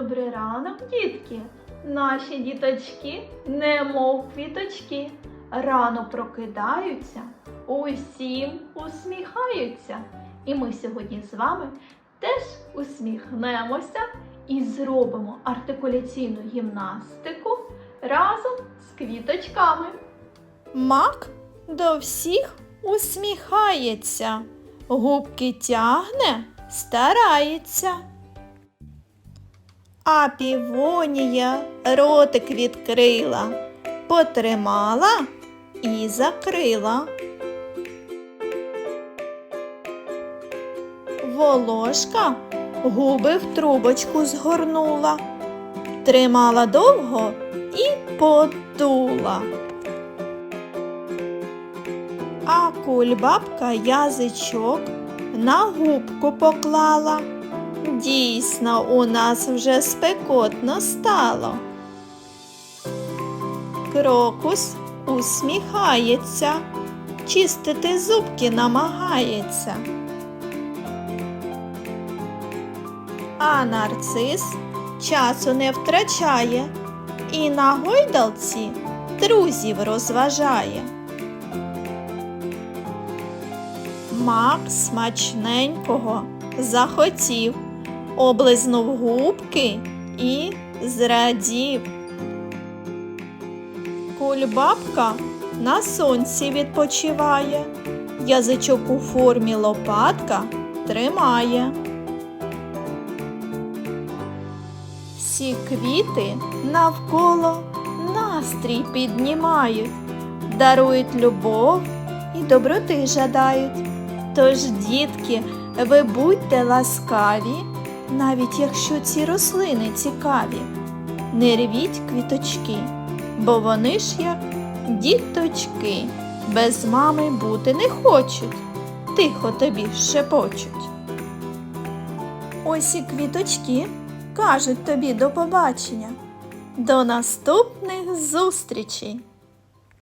ранок, дітки. Наші діточки, немов квіточки, рано прокидаються, усім усміхаються. І ми сьогодні з вами теж усміхнемося і зробимо артикуляційну гімнастику разом з квіточками. Мак до всіх усміхається, губки тягне, старається. А півонія ротик відкрила, потримала і закрила. Волошка губи в трубочку згорнула, тримала довго і подула. А кульбабка язичок на губку поклала. Дійсно, у нас вже спекотно стало. Крокус усміхається, чистити зубки намагається. А нарцис часу не втрачає і на гойдалці друзів розважає. Мак смачненького захотів, облизнув губки і зрадів. Кульбабка на сонці відпочиває, язичок у формі лопатка тримає. Всі квіти навколо настрій піднімають, дарують любов і доброти жадають. Тож, дітки, ви будьте ласкаві, навіть якщо ці рослини цікаві. Не рвіть квіточки, бо вони ж як діточки, без мами бути не хочуть, тихо тобі шепочуть. Ось і квіточки кажуть тобі до побачення. До наступних зустрічей!